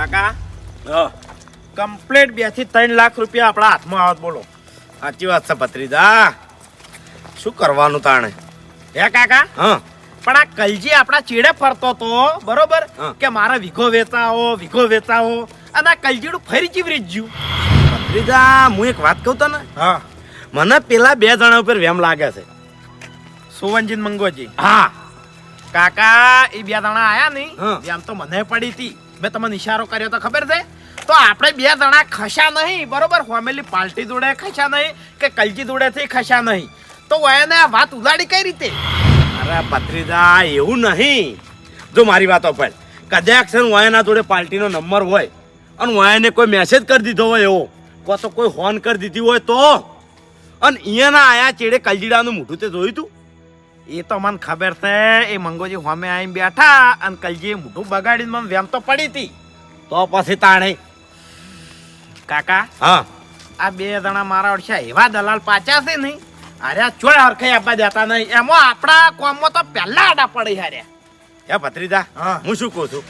કાકા? હા. કમ્પ્લીટ બેથી ત્રણ લાખ રૂપિયા આપણા હાથમાં આવત બોલો. સાચી વાત છે ભત્રીજા. શું કરવાનું તાણે? હે કાકા? હા. પણ આ કલજી આપણા ચીડે ફરતો તો બરોબર. કે મારે વીઘો વેચાવો વીઘો વેચાવો અને આ કલજીડું ફરી જીવરી જ્યું ભત્રીજા હું એક વાત કહું તને? હા. મને પેલા બે જણા ઉપર વેમ લાગે છે. સુવનજીત મંગોજી. હા. કાકા એ બે જણા આયા નહીં. એમ તો મને પડી હતી મેં તમને ઈશારો કર્યો તો ખબર છે? તો આપણે બે જણા ખસા નહીં, બરોબર? ફેમિલી પાર્ટી જોડે ખસા નહીં કે કલજી જોડેથી ખસા નહીં? તો એને આ વાત ઉલાડી કઈ રીતે? અરે ભત્રીજા, એવું નહીં. જો મારી વાતો પર કદાચ છે વાયના જોડે પાર્ટીનો નંબર હોય અને વાયને કોઈ મેસેજ કરી દીધો હોય એવો, કો તો કોઈ હોર્ન કરી દીધી હોય તો. અને અહીંયાના આયા ચેડે કલજીડાનું મોઢું તે જોયું તું? એ તો મને ખબર છે એ મંગોજી હોમે આવીને બેઠા અને કલજી મોઢું બગાડીને મને વેમ તો પડી હતી. તો પછી તાણે. કાકા હા. આ બે જણા મારા ઓળખ્યા એવા દલાલ પાછા છે નહીં. અરે ચોળ હરખાઈ આપવા દેતા નહીં. એમાં આપણા કોમમાં તો પહેલા આડા પડી હારે હે ભત્રીજા હા. શું કહું છું?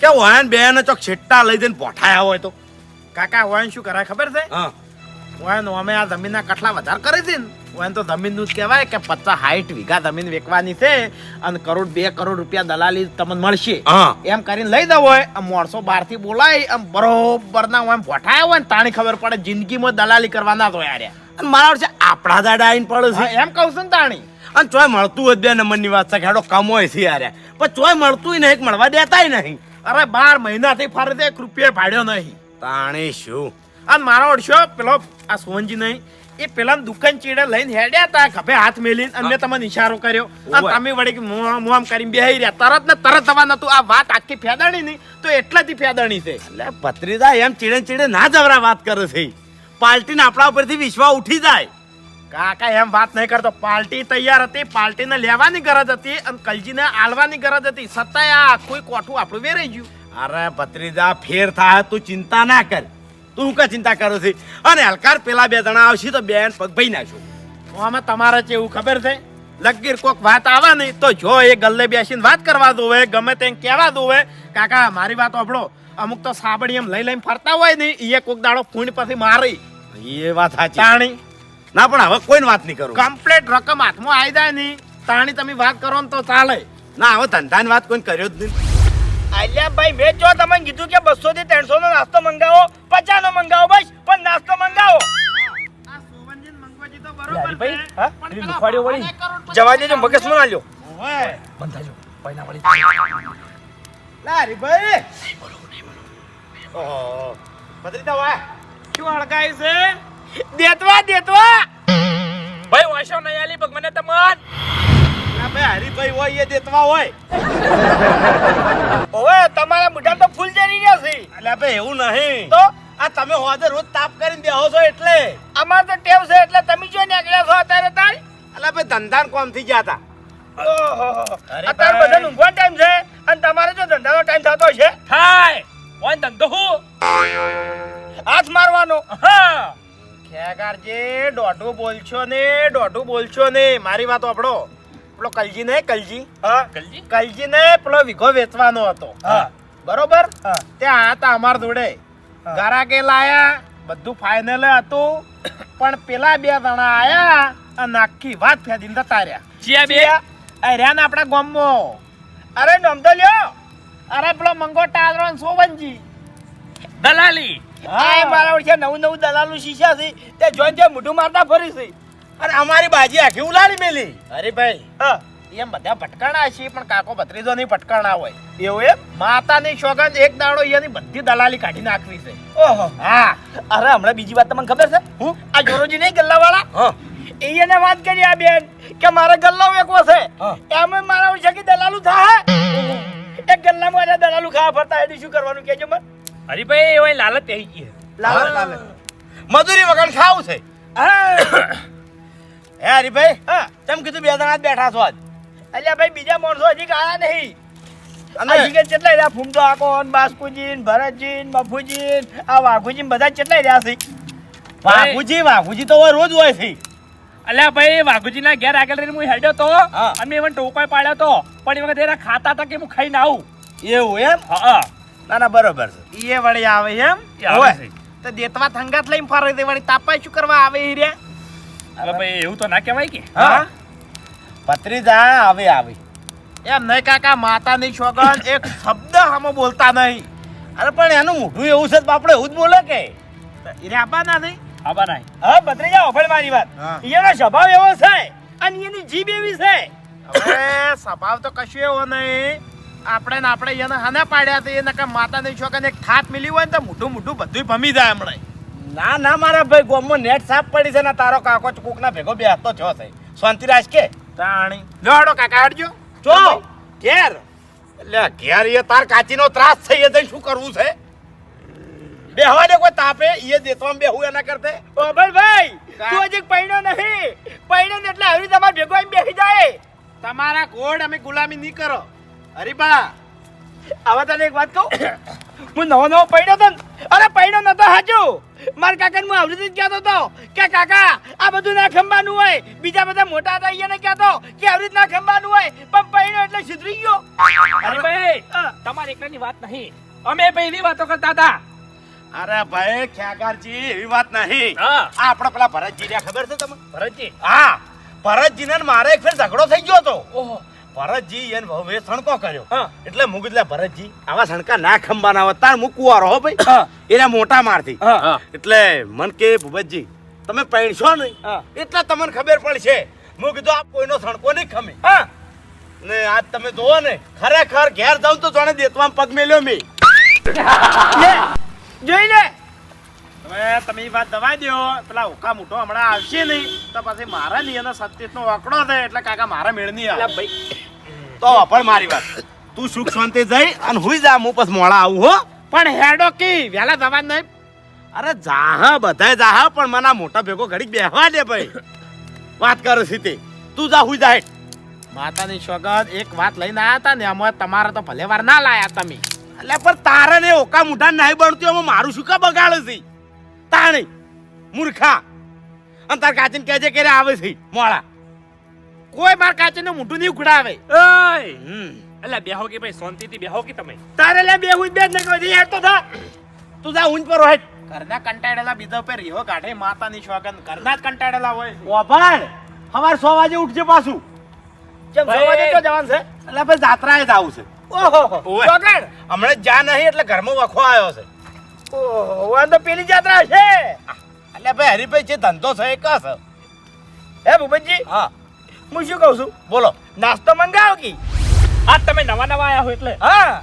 કે વાયન બેન ચોક છેટ્ટા લઈ દઈને પોઠાયા હોય તો. કાકા વાયન શું કરાય ખબર છે? હા. વાયન અમે આ જમીનના કટલા વધારે કરે છે ને વાયન તો જમીનનું જ કહેવાય કે પચાસ સાઠ વીઘા જમીન વેચવાની છે અને કરોડ બે કરોડ રૂપિયા દલાલી તમને મળશે. હા. એમ કરીને લઈ દો હોય આમ માણસો બહારથી બોલાય આમ બરોબર ના હોય ભોઠાયા હોય ને તાણી ખબર પડે જિંદગીમાં દલાલી કરવાના તો યાર અને મારા વર્ષે આપણા દાડા આવીને પડે છે. એમ કહું છું ને તાણી. અને ચોય મળતું હોય બે નંબરની વાત છે કે હેડો કમોય છે યાર પણ ચોય મળતું નહીં એક મળવા દેતાય નહીં. અરે બાર મહિનાથી ફરતે એક રૂપિયા ભાડ્યો નહીં. તાણે શું? અને મારો ઓળશો પેલો આ સોનજી નહીં એ પેલા દુકાન ચીડે લઈને હેડ્યા તા ખભે હાથ મેલીને અને મેં તમને ઈશારો કર્યો. અને તમે વળી કે મોં મોં આમ કરીને બેહી રહ્યા. તરત ને તરત થવા નતું આ વાત આખી ફેદાણી નહીં તો એટલાથી ફેદાણી છે. એટલે ભત્રીજા એમ ચીડે ચીડે ના જવરા વાત કરે છે. પાર્ટીને આપણા ઉપરથી વિશ્વા ઉઠી જાય. કાકા એમ વાત નહીં કરતો. પાર્ટી તૈયાર હતી. પાર્ટીને લેવાની ગરજ હતી અને કલજીને આલવાની ગરજ હતી. છતાંય આ આખું કોઠું આપણું વેરાઈ ગયું. અરે ભત્રીજા ફેર થાય તું ચિંતા ના કર. તું કા ચિંતા કરો છે? અને હલકાર પેલા બે જણા આવશે તો બેન પગ ભાઈ નાખશું આમાં તમારે છે એવું ખબર છે? લગીર કોક વાત આવે નહીં તો જો એ ગલ્લે બેસીને વાત કરવા દો ગમે તેમ કહેવા દો કાકા મારી વાત સાંભળો. અમુક તો સાબડી એમ લઈ લઈને ફરતા હોય ને એ કોક દાડો ફૂંડ પછી મારી. એ વાત સાચી. તાણી. ના પણ હવે કોઈ વાત નહીં કરું. કમ્પ્લેટ રકમ હાથમાં આવી જાય નહીં. તાણી તમે વાત કરો ને તો ચાલે. ના હવે ધંધાની વાત કોઈ કર્યો જ નહીં. આલ્યા ભાઈ મેં જો તમને કીધું કે બસો થી ત્રણસો નો નાસ્તો મંગાવો પચાસ નો મંગાવો બસ પણ નાસ્તો મંગાવો. હરીભાઈ, હા? પેલી લુખવાડીઓ વળી? જવા દેજો મગજમાં ના લ્યો હરીભાઈ. ભદ્રિતા વાહ. શું અળગાય છે? દેતવા દેતવા. ભાઈ વાસો નહીં આલી ભગવાને મને તમન. ભાઈ હરીભાઈ હોય એ દેતવા હોય. ઓવે તમારા મુઢા તો ફૂલ જરી રહ્યા છે. એટલે ભાઈ એવું નહીં. તો? આ તમે હોદે રોજ તાપ કરીને બેહો છો એટલે. અમાર તો ટેવ છે એટલે તમે જો નીકળ્યા છો અત્યારે તાર એટલે ભાઈ ધંધાન કોમ થઈ ગયા હતા. અત્યારે ભાઈ. બધા ઊંઘવાનો ટાઈમ છે અને તમારે જો ધંધાનો ટાઈમ થતો છે થાય. ઓય ધંધો હું. હાથ મારવાનો. હા ખેગારજી દોઢું બોલશો ને દોઢું બોલશો ને. મારી વાત આપણો પેલો કલજી ને કલજી? હા. કલજી? કલજી ને પેલો વિઘો વેચવાનો હતો. હા. બરોબર? હા. ત્યાં આ હતા અમાર જોડે. ગરાકે લાયા બધું ફાઇનલ હતું. પણ પેલા બે જણા આયા અને આખી વાત ફેંદીને જતા રહ્યા જીયા? બે રહ્યા ને આપણા ગામમાં. અરે નમતો લ્યો. અરે પેલો મંગો ટાલરો સોવનજી. દલાલી. હા. આ મારા ઓળખે નવું નવું દલાલું શીશા છે. તે જોઈને જે મોઢું મારતા ફરી છે અને અમારી બાજી આખી ઉલાડી મેલી. અરે ભાઈ હા. એમ બધા ભટકાણા છે પણ કાકો ભત્રીજો નહીં ભટકાણા હોય. એવું એમ? માતાની સોગંદ એક દાડો એની બધી દલાલી કાઢી નાખવી છે. ઓહો. હા. અરે હમણાં બીજી વાત તમને ખબર છે? હું? આ જોરોજી નહીં ગલ્લાવાળા? હા. એને વાત કરી આ બેન કે મારે ગલ્લો વેકવો છે. હા. એમ મારા ઓળખે કે દલાલું થાય એક ગલ્લામાં બધા દલાલું ખાવા ફરતા એટલે શું કરવાનું કેજો મને? હરીભાઈ એવા લાલચ થઈ ગઈ લાલત લાલો મજૂરી વગર ખાવું છે. હા. હે હરીભાઈ હા. તેમ કીધું બે જણા જ બેઠા છો અલ્યા ભાઈ બીજા માણસો હજી કાયા નહીં. અને રહ્યા? ફૂમતો આકોન બાસ્કુજીન ભરતજીન બફુજીન આ વાઘુજીન બધા કેટલાય રહ્યા છે? વાઘુજી વાઘુજી તો રોજ હોય છે. અલ્યા ભાઈ વાઘુજીના ઘેર આગળ રહીને હું હેડ્યો તો. અને મેં મને પાડ્યો તો પણ એ વખતે એના ખાતા હતા કે હું ખાઈને આવું. એવું એમ? હા. ના ના બરોબર છે. એ વળી આવે એમ. તો દેતવા થંગાત લઈને ફરે તે વળી તાપાય શું કરવા આવે રે? હવે ભાઈ એવું તો ના કહેવાય કે? હા. ભત્રીજા આવે આવે. એમ નહીં કાકા માતાની છોકરા એક શબ્દ હમો બોલતા નહીં. અરે પણ એનું મોઢું એવું છે આપણે એવું જ બોલે કે? એને આબાના નહીં? નાય હા ભત્રીજા ઓફળ મારી વાત. એનો સ્વભાવ એવો છે અને એની જીભ એવી છે. હવે સ્વભાવ તો કશું એવો નહીં. આપણે ને આપણે એને હાના પાડ્યા તે નકર માતાની છોકરાને એક થાપ મિલી હોય ને તો મોઢું મોઢું બધું ભમી જાય હમણાં ના ના મારા ભાઈ ગોમમાં નેટ સાફ પડી છે ને તારો કાકો કુકના ભેગો બેસતો છો છે શાંતિ રાખ કે? તાણી. લોડો કાકા હડજો. ચો ઘેર. એટલે ઘેર એ તાર કાચીનો ત્રાસ થઈ એ શું કરવું છે? બેહવા દે કોઈ તાપે એ દેતવામાં બેહું એના કરતે. ઓફળ ભાઈ કા? તું હજી પૈણો નહીં. પૈણો એટલે આવી તમારે ભેગો એમ બેસી જાય. તમારા ગોડ અમે ગુલામી નહીં કરો. હરીબા હવે તને એક વાત કહું? હું નવો નવો પૈણો તો અરે પૈણો નતો હાચું. માર કાકા હું આવડી જ કહેતો હતો કે કાકા આ બધું ના ખંભાનું હોય. બીજા બધા મોટા હતા એને કહેતો કે આવી ના ખંભાનું હોય. પણ પૈણો એટલે સુધરી ગયો. અરે ભાઈ તમારી એકલાની વાત નહીં. અમે પહેલી વાતો કરતા હતા. અરે ભાઈ ખ્યાગારજી એવી વાત નહીં. આ આપણા પેલા ભરતજી રહ્યા ખબર છે તમને? ભરતજી? હા. ભરતજી ને મારે એક ફેર ઝઘડો થઈ ગયો હતો. ઓહો. ભરતજી એને હવે સણકો કર્યો. હા. એટલે મું કીધું ભરતજી. આવા સણકા ના ખંબાના હોય. તાર મું કુંવારો હો ભાઈ. એને મોટા મારથી. એટલે મન કે ભૂપતજી તમે પહેણશો નહીં. એટલે તમને ખબર પડશે. મું કીધું આ કોઈનો સણકો નહીં ખમે. હા. ને આજ તમે જોવો ને ખરેખર ઘેર જાઉં તો જાણે દેતવામાં પગ મેલ્યો મેં. જોઈ લે. હવે તમે વાત દવા દો પેલા ઓકા મોટો હમણાં આવશે નહીં. તો પછી મારા ની સત્યત સત્યનો આંકડો થાય એટલે કાકા મારા મેળ નહીં આવે. ભાઈ. તો પણ મારી વાત. તું સુખ શાંતિ જઈ અને હુઈ જા. હું પછી મોડા આવું હો. પણ હેડો કી? વેલા દવા નહીં. અરે જાહા બધાય જાહા પણ મને મોટા ભેગો ઘડીક બેહવા દે ભાઈ. વાત કરો સીતે તું જા હુઈ જા માતાની સોગંદ એક વાત લઈને આવ્યા હતા ને અમે તમારે તો ભલે વાર ના લાયા તમે. એટલે પણ તારે ને ઓકા મુઠા નહીં બનતું એમાં મારું શું કા બગાડે છે? તાણી મૂર્ખા. અને તાર કાચીને કહેજે કે આવે છે મોળા. કોઈ માર કાચીનું મોઢું નહીં ઉખડાવે ઓય! એટલે બેહો કે ભાઈ શાંતિથી બેહો કે તમે? તારે લે બેહુ બે જ દી હેડ તો થા. તું જા ઊંચ પર હેઠ ઘરના કંટાળેલા બીજા પર રીહો કાઢે માતાની સોગંદ ઘરના જ કંટાળેલા હોય. ઓભાણ હવાર સો વાગે ઉઠજે પાછું. કેમ ભાઈ. સવારે તો જવાનું છે? એટલે ભાઈ જાત્રાએ જ આવું છે. ઓહો. ચોકડ હમણાં જા નહીં એટલે ઘરમાં વખો આવ્યો છે. ઓહો આ તો પેલી જાત્રા છે. એટલે ભાઈ હરીભાઈ જે ધંધો છે એ કસ હે ભૂપતજી હા. હું શું કહું છું? બોલો. નાસ્તો મંગાવો કી? આ તમે નવા નવા આવ્યા હો એટલે. હા.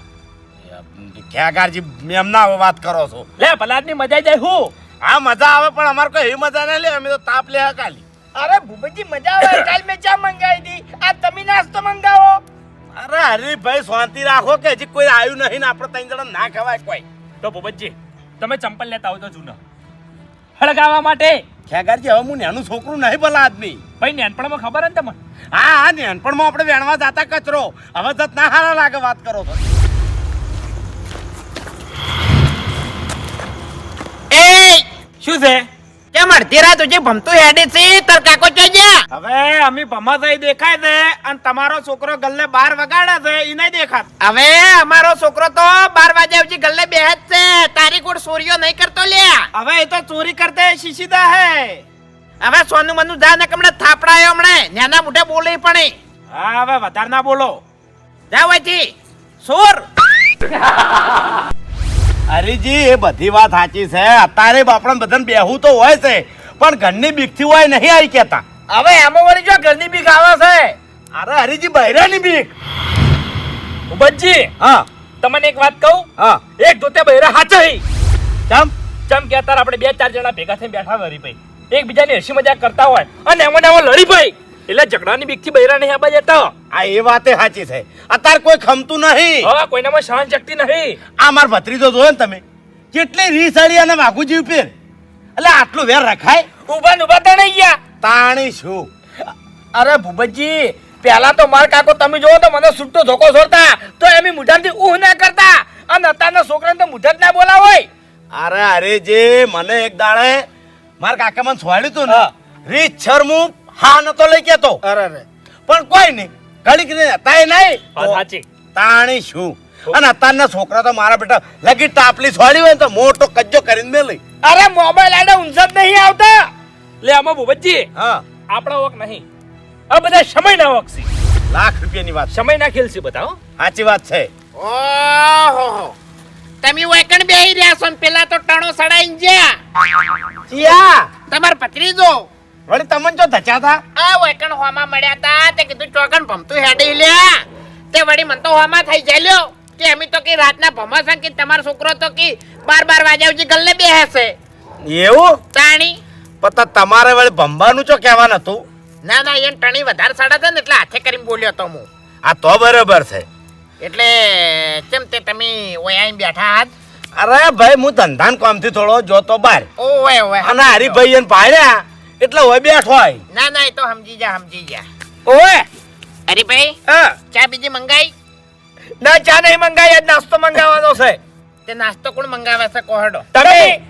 ખ્યાગારજી એમના હવે વાત કરો છો. લે ભલાદની મજા જાય હું? હા મજા આવે પણ અમારે કોઈ એવી મજા ના લે અમે તો તાપ લે કાલી. અરે ભૂપતજી મજા આવે. કાલ મેં ચા મંગાવી હતી આ તમે નાસ્તો મંગાવો. અરે હરીભાઈ શાંતિ રાખો કે હજી કોઈ આવ્યું નહીં ને આપણે ત્રણ જણા ના ખવાય કોઈ. તો ભૂપતજી તમે ચંપલ લેતા આવો તો જૂના. હળગાવવા માટે. ખ્યાગારજી હવે હું નાનું છોકરું નહીં ભલા આદમી. ભાઈ નાનપણમાં ખબર હે ને તમને? હા હા નાનપણમાં આપણે વેણવા જાતા કચરો. હવે તો ના હારા લાગે વાત કરો તો. એ શું છે? કેમ અડધી રાત સુધી ભમતું હેડે છે તાર કાકો ચો હવે અમે ભમા થઈ દેખાય છે અને તમારો છોકરો ગલ્લે બાર વગાડે છે ઈ નહીં દેખાત. હવે અમારો છોકરો તો બાર વાગ્યા સુધી ગલ્લે બેહે છે તારી કોડ ચોરીઓ નહીં કરતો લ્યા હવે એ તો ચોરી કરતે શીશીદા હે. હવે સોનું મનું જા ને કમણે થાપડાયો હમણે. નાના મોઢે બોલે પણ હા હવે વધારે ના બોલો. જા વાયથી સોર. હરીજી એ બધી વાત સાચી છે. અત્યારે બાપણ બધાને બેહું તો હોય છે પણ ઘરની બીકથી હોય નહીં આવી કેતા હવે એમાં વળી જો ઘરની બીક આવે છે. અરે હરીજી બૈરાની બીક. ઉબજી હા. તમને એક વાત કહું? હા. એક જોતે બૈરા હાચે ચમ? ચમ કે અત્યારે આપણે બે ચાર જણા ભેગા થઈને બેઠા હોય હરીભાઈ એકબીજાની હસી મજાક કરતા હોય અને એમાં એમાં લડી ભાઈ. એટલે ઝઘડાની બીકથી બૈરા નહીં આબા જતો. આ એ વાતે સાચી છે. અત્યારે કોઈ ખમતું નહીં. હવે કોઈનામાં સહન શક્તિ નહીં. આ માર ભત્રીજો જોયો ને તમે? કેટલી રીસળી અને વાઘુ જીવ પેર એટલે આટલું વેર રખાય? ઊભા ઊભા તો નહીં ગયા. તાણી શું અરે ભૂપતજી પહેલા તો માર કાકો તમે જોવો તો મને છૂટો ધોકો છોડતા. તો એમ મુઢાથી ઉહ ના કરતા. અને અત્યારના છોકરાને તો મુઢા જ ના બોલાવોય અરે અરે જે મને એક દાડે માર કાકા મને છોડ્યું તું ને રીત શરમું હા નતો લઈ કેતો. અરે અરે. પણ કોઈ નહીં. ઘડીક ને તાય નહીં સાચી. તાણી શું અને અત્યારના છોકરા તો મારા બેટા લગી ટાપલી છોડી હોય તો મોટો કજ્જો કરીને લઈ. અરે મોબાઈલ આડે ઊંઝા જ નહીં આવતા. લે આમાં ભૂપતજી હા. આપણા વક નહીં. આ બધા સમયના વક છે. લાખ રૂપિયાની વાત સમયના ખેલ છે બધા હો. સાચી વાત છે. ઓહો. તમે વેકણ બેહી રહ્યા છો ને? પેલા તો ટાણો સડાઈ ગયા. ચિયા. તમાર પત્રીજો વળી તમને જો ધચા હતા આ વેકણ હોમાં મળ્યા તા તે કીધું ચોકન ભમતું હેડી લ્યા. તે વળી મન તો હોમાં થઈ જાય લ્યો. કે અમે તો કે રાતના ભમા છે કે તમારો છોકરો તો કે બાર બાર સુધી ગલ્લે બેહે છે એવું? તાણી? પતા તમારે વળી ભંબાનું ચો કહેવાનું હતું? ના ના એન ટણી વધારે સડા છે ને એટલે હાથે કરીને બોલ્યો તો હું. આ તો બરોબર છે. એટલે કેમ તે તમે ઓય બેઠા હાથ? અરે ભાઈ હું ધંધાન કામથી થોડો જોતો બાર. ઓય ઓય. અને હરીભાઈ એને પાડ્યા. એટલે હોય બેઠ હોય. ના ના એ તો સમજી જા સમજી જા. ઓએ અરે ભાઈ હા. ચા બીજી મંગાઈ? ના ચા નહીં મંગાઈ આજ નાસ્તો મંગાવવાનો છે. તે નાસ્તો કોણ મંગાવે છે કોહડો તમે?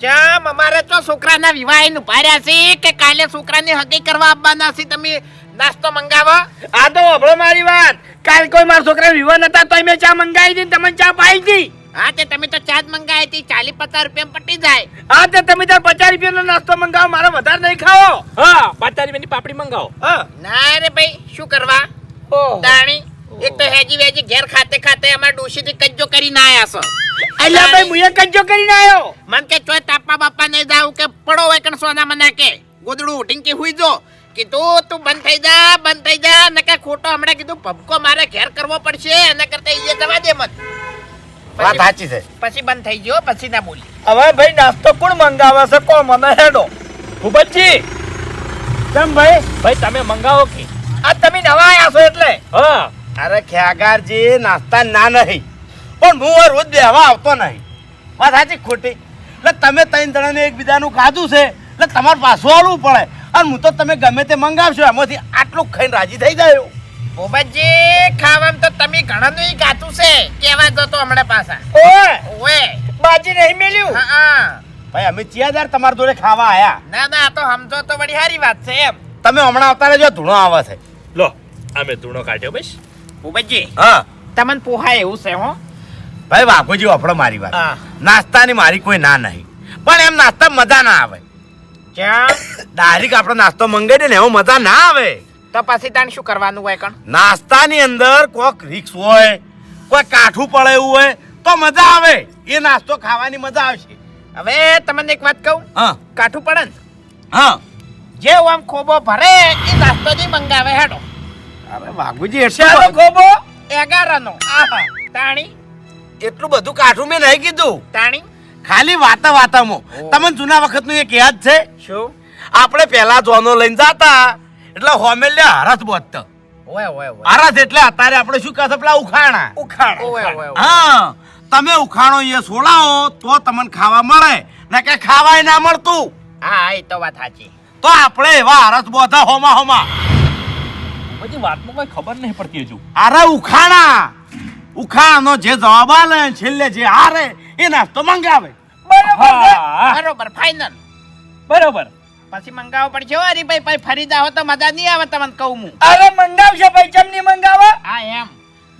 ચા અમારે તો છોકરાના વિવાહનું પાર્યા છે કે કાલે છોકરાની હગી કરવા આવવાના છે તમે નાસ્તો મંગાવો? આ તો હબળો મારી વાત. કાલ કોઈ મારા છોકરા વિવાહ નતા તો મેં ચા મંગાવી હતી તમે ચા પાઈ હતી હા તે તમે તો ચા મંગાવી હતી ચાલીસ પચાસ રૂપિયા પટી જાય. હા તે તમે તાર પચાસ રૂપિયાનો નાસ્તો મંગાવો મારે વધારે નહીં ખાવો હા પાંચ રૂપિયાની પાપડી મંગાવો. હા. ના રે ભાઈ શું કરવા? ઓહો. તાણી તો હેજી વેજી ઘેર ખાતે ખાતે અમાર ડોશીથી કજ્જો કરીને આયા છો. અલ્યા ભાઈ મુએ કજ્જો કરીને આવ્યો મન કે ચોય તાપા બાપા નહીં જાવ કે પડો હોય કણ સોના મને કે. ગોદડું ઢીંકી કે હુઈ જો. કીધું તું બંધ થઈ જા બંધ થઈ જા. ને કે ખોટો હમણાં કીધું ભપકો મારે ઘેર કરવો પડશે એના કરતા ઈએ જવા દે મત વાત સાચી છે. પછી બંધ થઈ ગયો પછી ના બોલી. હવે ભાઈ નાસ્તો કોણ મંગાવે છે? કોણ? મને હેડો. ભૂપતજી! કેમ ભાઈ? ભાઈ તમે મંગાવો કે? આ તમે નવા આયા છો એટલે. હા. અરે ખ્યાગારજી નાસ્તા ના નહીં. પણ હું રોજ બેહવા આવતો નહીં. વાત સાચી ખોટી? એટલે તમે ત્રણ જણાને એકબીજાનું ખાધું છે. એટલે તમારે પાછું આવવું પડે. અને હું તો તમે ગમે તે મંગાવશો એમાંથી આટલું ખાઈને રાજી થઈ જાય. બોબાજી ખાવામાં તો તમે ઘણાનું ગાતું છે. કેવા જતો હમણાં પાછા. ઓય! ઓએ બાજી નહીં મેલ્યું? હા હા. ભાઈ અમે ચિયાદાર તમારા જોડે ખાવા આયા. ના ના આ તો સમજો તો વળી સારી વાત છે એમ. તમે હમણાં આવતા જો ધૂણો આવે છે. લો અમે ધૂણો કાઢ્યો બસ. બોબાજી હા. તમને પોહાય એવું છે હો? ભાઈ વાઘોજી વાપરો મારી વાત. નાસ્તાની મારી કોઈ ના નહીં. પણ એમ નાસ્તા મજા ના આવે. ચમ ડાયરેક્ટ આપણો નાસ્તો મંગાવી દે ને એવો મજા ના આવે. તો પછી તાણ શું કરવાનું હોય કણ? નાસ્તાની અંદર કોક રિક્સ હોય કોઈ કાઠું પડે એવું હોય તો મજા આવે. એ નાસ્તો ખાવાની મજા આવશે. હવે તમને એક વાત કહું? હા. કાઠું પડે ને? હા. જે આમ ખોબો ભરે એ નાસ્તો નહીં મંગાવે હેડો. અરે વાઘુજી એટલું ખોબો એગારાનો. આહા. તાણી? એટલું બધું કાઠું મેં નહીં કીધું. તાણી? ખાલી વાતા વાતામાં. તમને જૂના વખતનું એક યાદ છે? શું? આપણે પહેલા જોનો લઈને જાતા. એટલે હોમેલ હરસ બોતતો ઓય ઓય ઓય. હરસ એટલે અત્યારે આપણે શું કહે છે પેલા ઉખાણા. ઉખાડ ઓય ઓય ઓય. હા તમે ઉખાણો એ સોળાઓ તો તમને ખાવા મળે. ને કે ખાવાય ના મળતું. હા એ તો વાત સાચી. તો આપણે એવા હરસ બોધા હોમા હોમા. બધી વાતમાં કોઈ ખબર નહીં પડતી હજુ. અરે ઉખાણા. ઉખાણો જે જવાબ આલે છેલ્લે જે હારે એ નાસ્તો મંગાવે. બરોબર બરોબર ફાઈનલ બરોબર. પછી મંગાવો પડશે હો હરીભાઈ પછી ફરી જાવ તો મજા નહીં આવે તમને કહું હું. અરે મંગાવશે ભાઈ ચમ નહીં મંગાવે? હા એમ.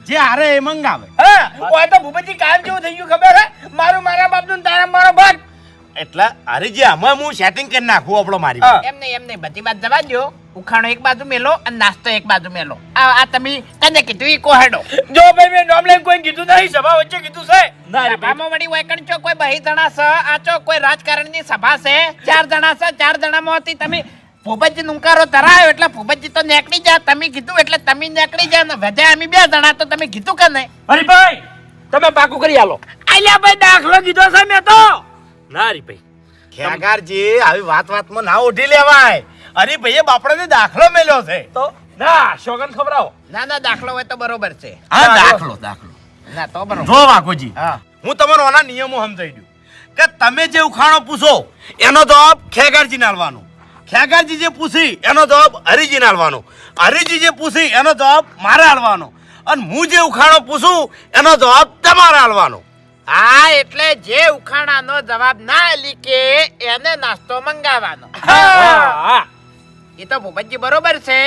જે હારે એ મંગાવે. હા ઓય તો ભૂપતજી કામ જેવું થઈ ગયું ખબર હે? મારું મારા બાપનું ને તારા મારો ભાગ. એટલે હરીજી આમાં હું સેટિંગ કરી નાખું આપણો મારી હા. વાત. એમ નહીં એમ નહીં બધી વાત જવા દો ઉખાણો એક બાજુ મેલો અને નાસ્તો એક બાજુ મેલો. આ આ તમે તને કીધું ઈ કોહડો. જો ભાઈ મેં નામ લઈને કોઈ કીધું નહીં સભા વચ્ચે કીધું છે. ના રે ભાઈ સભામાં વળી વૈકણ છો? કોઈ બહી જણા છે? આ ચો કોઈ રાજકારણની સભા છે? ચાર જણા છે? ચાર જણામાંથી તમે ભૂપતજી નુંકારો ધરાયો એટલે ભૂપતજી તો નેકડી જા. તમે કીધું એટલે તમે નેકડી જા. ને વધે અમે બે જણા તો તમે કીધું કે નહીં? હરીભાઈ તમે પાકું કરી આલો. આલ્યા ભાઈ દાખલો કીધો છે મેં તો. ના હરીભાઈ ખેગારજી આવી વાત વાતમાં ના ઉઠી લેવાય. અરે ભાઈએ બાપડાને દાખલો મેલ્યો છે. તો ના શોગન ખબરાવો ના ના દાખલો હોય તો બરોબર છે. હા દાખલો. દાખલો ના તો બરોબર. જો વાઘોજી હા. હું તમારો આના નિયમો સમજાવી દઉં. કે તમે જે ઉખાણો પૂછો એનો જવાબ ખેગારજી નાલવાનો ખેગારજી જે પૂછી એનો જવાબ હરિજી નાલવાનો હરિજી જે પૂછી એનો જવાબ મારે આલવાનો અને હું જે ઉખાણો પૂછું એનો જવાબ તમારે આલવાનો હા એટલે જે ઉખાણાનો જવાબ ના લીકે એને નાસ્તો મંગાવવાનો. એ તો ભૂપતજી બરોબર છે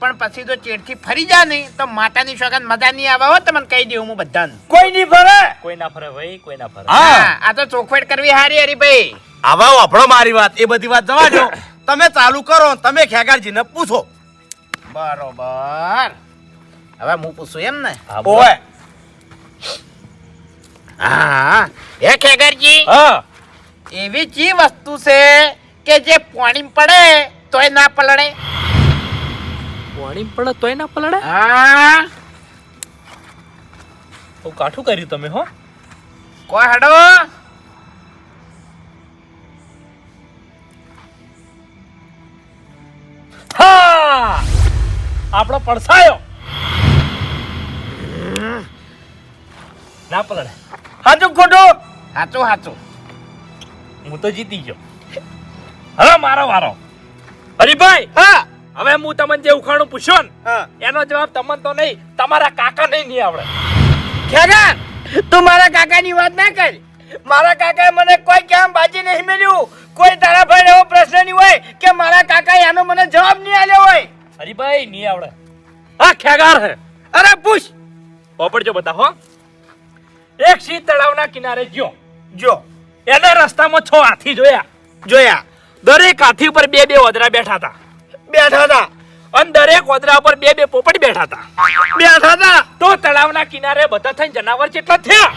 પણ પછી તો ચેડથી ફરી જા નહીં તો માતાની સોગન મજા નહીં આવે હો તમને કહી દઉં હું બધાને. કોઈ નહીં ફરે. કોઈ ના ફરે ભાઈ કોઈ ના ફરે. હા. આ તો ચોખવટ કરવી હારી હરીભાઈ હવે આપણો મારી વાત એ બધી વાત જવા દો. તમે ચાલુ કરો તમે ખેગારજીને પૂછો. બરોબર. હવે હું પૂછું એમ ને ઓય. હા હે ખેગરજી? હા. એવી જી વસ્તુ છે કે જે પાણી પડે તોય ના પલળે. પાણી પડે તોય ના પલળે? હા. બહુ કાઠું કર્યું તમે હો. કો હડો. હા. આપણો પડસાયો. ના પલળે. હાચું ખોટું? સાચું સાચું હું તો જીતી ગયો. હવે મારો વારો. હરીભાઈ હા. હવે હું તમને જે ઉખાણું પૂછ્યો ને એનો જવાબ તમને તો નહીં તમારા કાકા નહીં નહીં આવડે. ખેગા તું મારા કાકાની વાત ના કર. મારા કાકાએ મને કોઈ કામ બાજી નહીં મેલ્યું. કોઈ તારા ભાઈ એવો પ્રશ્ન નહીં હોય કે મારા કાકાએ એનો મને જવાબ નહીં આલ્યો હોય. હરીભાઈ નહીં આવડે. હા ખેગાર હે. અરે પૂછ. પોપડજો બધા હો. એક સી તળાવના કિનારે ગયો. જો. એને રસ્તામાં છ હાથી જોયા. જોયા. દરેક હાથી ઉપર બે બે ઓદરા બેઠા હતા. બેઠા હતા. અને દરેક ઓદરા ઉપર બે બે પોપટ બેઠા હતા. બેઠા હતા. તો તળાવના કિનારે બધા થઈ જનાવર કેટલા થયા.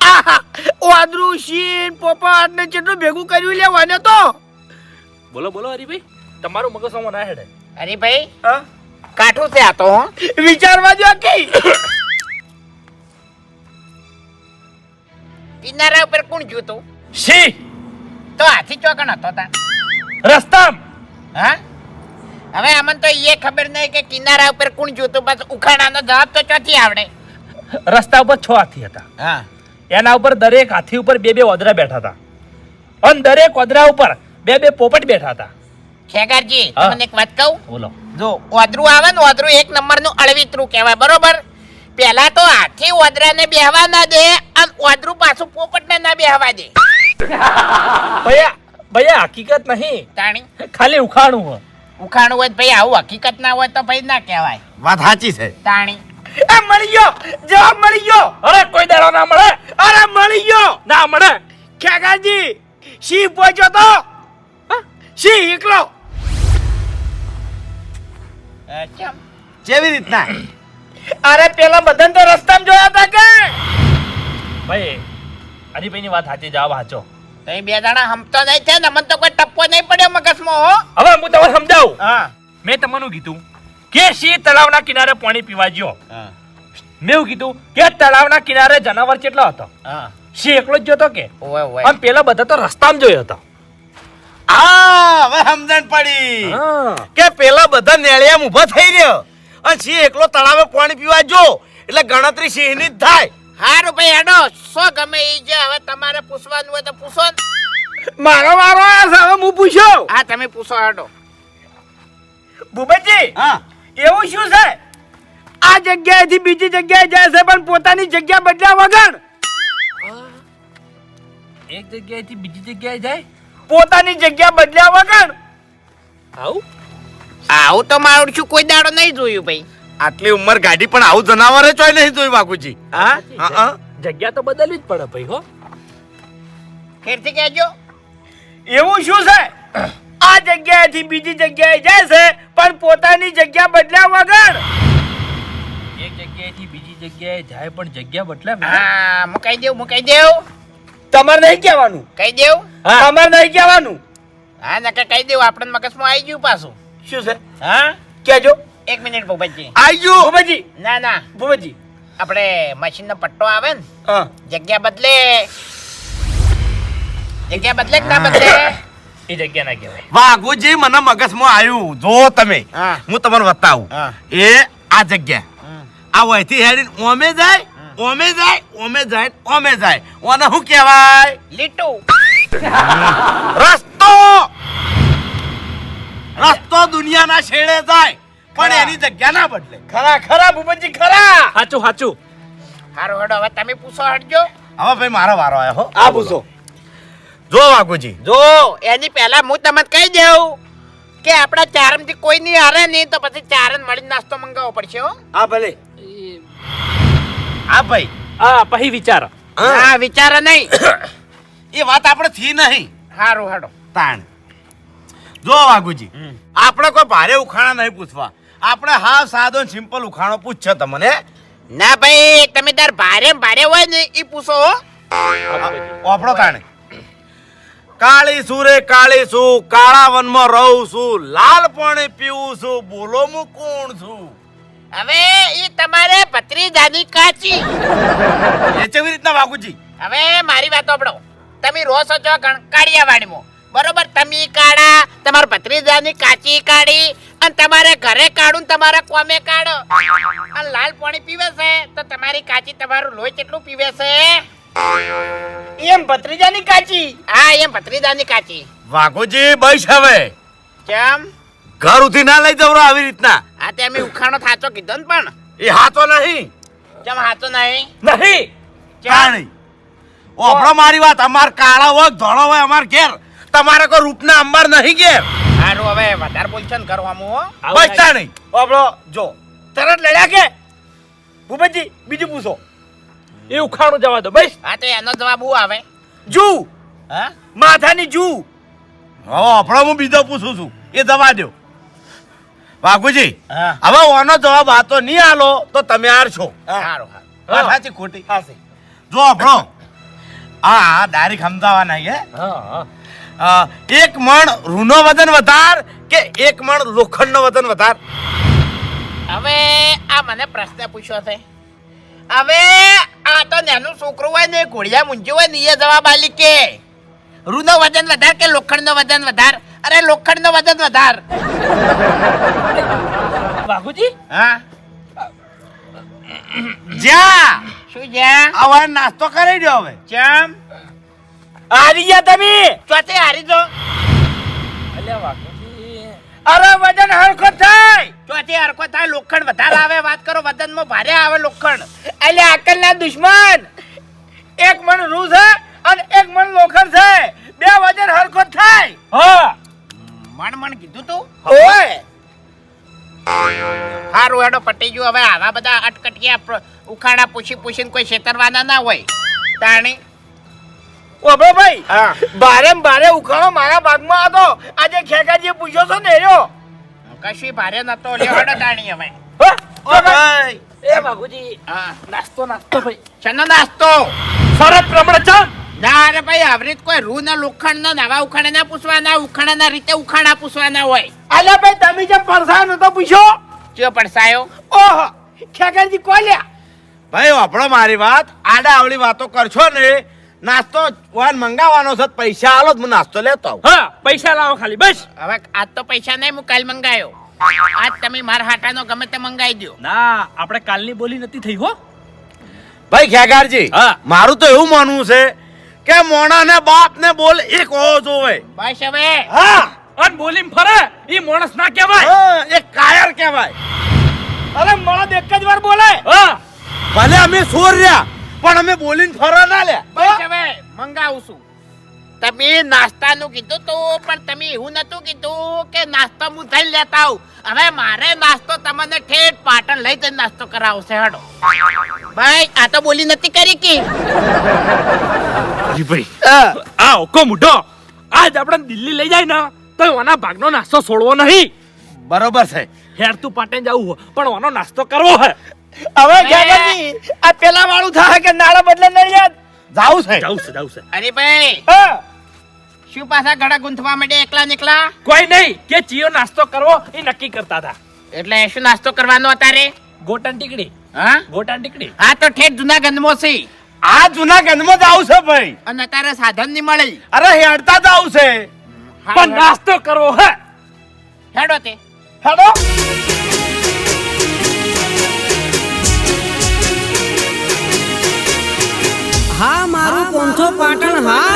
આહા! વાંદરું શીન પોપટ ને કેટલું ભેગું કર્યું લેવાને તો. બોલો બોલો હરીભાઈ. તમારું મગજમાં ના હેડે. હરીભાઈ હા? કાઠું છે આ તો હો. વિચારવા જો કે. કિનારા ઉપર કોણ જોતો સી તો હાથી ચોકણ હતો તા. રસ્તા હા? હવે અમને તો એ ખબર નહીં કે કિનારા ઉપર કોણ જોતો બસ ઉખાણાનો જવાબ તો ચોથી આવડે. રસ્તા ઉપર છ હાથી હતા. હા. એના ઉપર દરેક હાથી ઉપર બે બે ઓદરા બેઠા હતા. અને દરેક ઓદરા ઉપર બે બે પોપટ બેઠા હતા. ખેગારજી હા. તમને એક વાત કહું? બોલો. જો ઓદરું આવે ને ઓદરું એક નંબરનું અળવિતરું કહેવાય બરોબર? પેલા તો હાથી ઓદરાને બેહવા ના દે અને ઓદરું પાછું પોપટને ના બેહવા દે. ભૈયા ભૈયા હકીકત નહીં. તાણી? ખાલી ઉખાણું હોય. ઉખાણું હોય તો ભાઈ આવું હકીકત ના હોય તો ભાઈ ના કહેવાય. વાત સાચી છે. તાણી? એ મળી ગયો જવાબ મળી ગયો અરે કોઈ દાડો ના મળે. અરે મળી ગયો ના મળે. ખેગાજી સિંહ પહોંચ્યો તો? સિંહ એકલો? કેવી રીતના. અરે પેલા બધાને તો રસ્તામાં જોયા હતા કે? ભાઈ હરીભાઈની વાત સાચી જવાબ સાચો. તો એ બે જણા હમતો નહીં છે ને મને તો કોઈ ટપ્પો નહીં પડ્યો મગજમાં હો. હવે હું તમને સમજાવું. હા. મેં તમને કીધું કે સિંહ તળાવના કિનારે પાણી પીવા ગયો મેં એવું કીધું કે તળાવના કિનારે જનાવર કેટલો હતો? હા. સિંહ એકલો જ જોતો કે? ઓય ઓય. અને પેલા બધા તો રસ્તામાં જોયો હતો. આ હવે સમજણ પડી. હા. કે પેલા બધા નેળિયા ઊભા થઈ રહ્યો. અને સિંહ એકલો તળાવે પાણી પીવા જો. એટલે ગણતરી સિંહની જ થાય. હારું ભાઈ હેડો. સો ગમે એ જે હવે તમારે પૂછવાનું હોય તો પૂછો મારો વારો આવે હવે હું પૂછ્યો હા તમે પૂછો હેડો. ભૂપતજી હા. એવું શું છે? આ જગ્યાએથી બીજી જગ્યાએ જાય છે પણ પોતાની જગ્યા બદલ્યા વગર? એક જગ્યાએથી બીજી જગ્યાએ જાય? પોતાની જગ્યા બદલ્યા વગર આવું? આવું તો મારું શું કોઈ દાડો નહીં જોયું ભાઈ. આટલી ઉંમર ગાડી પણ આવું જનાવર જ હોય નહીં જોયું બાપુજી. હા? જગ્યા તો બદલવી જ પડે ભાઈ હો. ફેરથી કહેજો. એવું શું છે? આ જગ્યાએથી બીજી જગ્યાએ જાય છે પણ પોતાની જગ્યા બદલ્યા વગર એક જગ્યાએથી બીજી જગ્યાએ જાય પણ જગ્યા બદલે હા મુકાઈ દેવું મુકાઈ દેવું. તમારે નહીં કહેવાનું. કહી દેવું? હા. તમારે નહીં કહેવાનું હા નકર કહી દેવું આપણને મગજમાં આવી ગયું પાછું. શું છે? હા? કહેજો. એક મિનિટ ભૂપતજી. આયુ ભૂપતજી. ના ના. ભૂપતજી. આપણે મશીનનો પટ્ટો આવે ને જગ્યા બદલે. જગ્યા બદલે કે ના બદલે? એ જગ્યા ના કહેવાય. વાઘુજી મને મગજમાં આવ્યું જો તમે હા. હું તમને બતાવું. હા. એ આ જગ્યા. આ વહીથી હેડીને ઓમે જાય ઓમે જાય ઓમે જાય ઓમે જાય. ઓને શું કહેવાય? લીટું. રસ્તો! રસ્તો દુનિયાના છેડે જાય પણ એની જગ્યા ના બદલે. ખરા ખરા ભૂપતજી ખરા! સાચું સાચું હારો હડો હવે તમે પૂછો હટજો. હવે ભાઈ મારો વારો આવ્યો હો. આ પૂછો. જો વાઘુજી. જો એની પહેલા હું તમને કહી દઉં કે આપણા ચારમથી કોઈ નહીં હારે નહીં તો પછી ચારન મળીને નાસ્તો મંગાવવો પડશે હો. હા ભલે. હા ભાઈ. હા પછી વિચાર. હા હા વિચારો નહીં. એ વાત આપણે થી નહીં. હારું હાડો તાણ. જો વાઘુજી આપણે કોઈ ભારે ઉખાણા નહીં પૂછવા. આપણે હા સાદો સિમ્પલ ઉખાણો પૂછશે તમને. ના ભાઈ તમે તાર ભારે ભારે હોય ને એ પૂછો હો. ઓફળો તાણે. કાળી સુરે કાળી છું કાળા વનમાં રહું છું લાલ પાણી પીવું છું બોલો હું કોણ છું. હવે એ તમારે ભત્રીજાની કાચી. એ કેવી રીતના વાઘુજી? હવે મારી વાત સાંભળો તમે રો છો છો કાળિયા વાડીમાં બરોબર? તમે કાઢા તમારા ભત્રીજાની કાચી કાઢી અને તમારે ઘરે કાઢું તમારા કોમે કાઢો. અને લાલ પાણી પીવે છે તો તમારી કાચી તમારું લોહી કેટલું પીવે છે? એમ ભત્રીજાની કાચી? હા એમ ભત્રીજાની કાચી. વાઘોજી બસ હવે. કેમ? ઘર ઉઠી ના લઈ જવરો આવી રીતના. આ તે અમે ઉખાણો થાચો કીધો ને પણ. એ હાથો નહીં. કેમ હાચો નહીં? નહીં. કાણી. ઓફળો મારી વાત. અમાર કાળા હોય ધોળો હોય અમાર ઘેર. તમારે કોઈ રૂપના અંબાર નહીં ઘેર. સારું હવે વધારે બોલશે ને કરવાનું હો બચતા નહીં. આપણો જો તરત લડ્યા કે? ભૂપતજી બીજું પૂછો. એ ઉખાણું જવા દો બસ. હા તો એનો જવાબ હું આવે? જુ. હા? માથાની જુ. હવે આપણો હું બીજો પૂછું છું. એ દવા દો બાગુજી હા. હવે ઓનો જવાબ આતો નહીં આલો તો તમે આર છો. સારું હા સાચી ખોટી. જો આપણો હા. હા હા. અ, એક મણ રૂનો વજન વધાર કે એક મણ લોખંડનો વજન વધાર? હવે આ મને પ્રશ્ન પૂછ્યો છે. હવે આ તો નાનું છોકરું હોય ને ઘોડિયા મૂંઝ્યું હોય ને એ જવાબ આલી કે રૂનો વજન વધાર કે લોખંડનો વજન વધાર? અરે લોખંડનો વજન વધાર. વાઘુજી? હા. જ્યાં શું જ્યાં? આવા નાસ્તો કરી દો હવે. ચમ? હારી ગયા તમે? ચોથે હારી દો. અરે વજન હરખો થાય. ચોથી હરખો થાય લોખંડ વધારે આવે વાત કરો વજનમાં ભારે આવે લોખંડ. એટલે આકલના દુશ્મન. એક મણ રૂ છે અને એક મણ લોખંડ છે. બે વજન હરખો થાય. હા. મણ મણ કીધું તું? ઓય હારું હેડો પટી ગયું. હવે આવા બધા અટકટિયા ઉખાડા પૂછી પૂછીને કોઈ છેતરવાના ના હોય. તાણી? ઓબો ભાઈ હા. ભારે ભારે ઉખાણો મારા ભાગમાં હતો આજે ખેકાજીએ પૂછ્યો છો ને રહ્યો કશી ભારે નતો લે હેડો તાણી હવે. ઓ ભાઈ. એ બાગુજી નાસ્તો નાસ્તો ભાઈ. ચનો નાસ્તો? સરત પ્રમાણે ચાલ ના અરે ભાઈ આવરીત કોઈ રૂ ના લોખંડ ના નવા ઉખાડા ના પૂછવાના ઉખાણા ના રીતે ઉખાણા પૂછવાના હોય. અલે ભાઈ તમે જે પરસાયો નતો પૂછ્યો? ચો પડસાયો? ઓહો ખેકાજી કોલ્યા? ભાઈ આપણો મારી વાત. આડા આવડી વાતો કરશો ને નાસ્તો વાન મંગાવવાનો છે પૈસા આલો તો હું નાસ્તો લેતો આવું. હા પૈસા લાવો ખાલી બસ. હવે આજ તો પૈસા નહીં હું કાલ મંગાયો. આજ તમે મારા હાટાનો ગમે તે મંગાઈ દો ના આપણે કાલની બોલી નથી થઈ હો. ભાઈ ખેગારજી હા. મારું તો એવું માનવું છે કે મોણા ને બાપ ને બોલ એક હોવો જોવે. બસ હવે. હા. અને બોલીમ ફરે ઈ માણસ ના કહેવાય. એ કાયર કહેવાય. અરે મળદ એક જ વાર બોલે. હા. ભલે અમે સોર રહ્યા પણ અમે બોલીને ફરવા ના લે. હવે મંગાવું છું. તમે નાસ્તાનું કીધું તું પણ તમે એવું નતું કીધું કે નાસ્તો હું થઈ લેતા આવું. હવે મારે નાસ્તો તમને ઠેઠ પાટણ લઈ જઈને નાસ્તો કરાવશે હડો. ભાઈ આ તો બોલી નથી કરી કે. ભાઈ આ ઓકો મુઢો. આજ આપણે દિલ્હી લઈ જાય ને. તો ઓના ભાગનો નાસ્તો છોડવો નહીં. બરોબર છે. હેર તું પાટે જવું પણ ઓનો નાસ્તો કરવો હે. હવે ગેગરજી આ પેલા વાળું થા કે નાળા બદલે નહીં યાદ? જાવું છે. જાઉં છે જાઉં છે. અરે ભાઈ શું પાછા ઘડા ગુંથવા માટે એકલા નીકળા કોઈ નહીં કે ચિયો નાસ્તો કરવો એ નક્કી કરતા હતા. એટલે શું નાસ્તો કરવાનો અત્યારે? ગોટન ટીકડી. હા? ગોટન ટીકડી. હા તો ઠેઠ જૂના ગંધમો છે. આ જૂના ગંધમાં જ આવશે ભાઈ. અને અત્યારે સાધનની મળી. અરે હેડતા જ આવશે પણ નાસ્તો કરવો હે. હેડો તે. હેડો. હા મારું પોંથો પાટણ હા.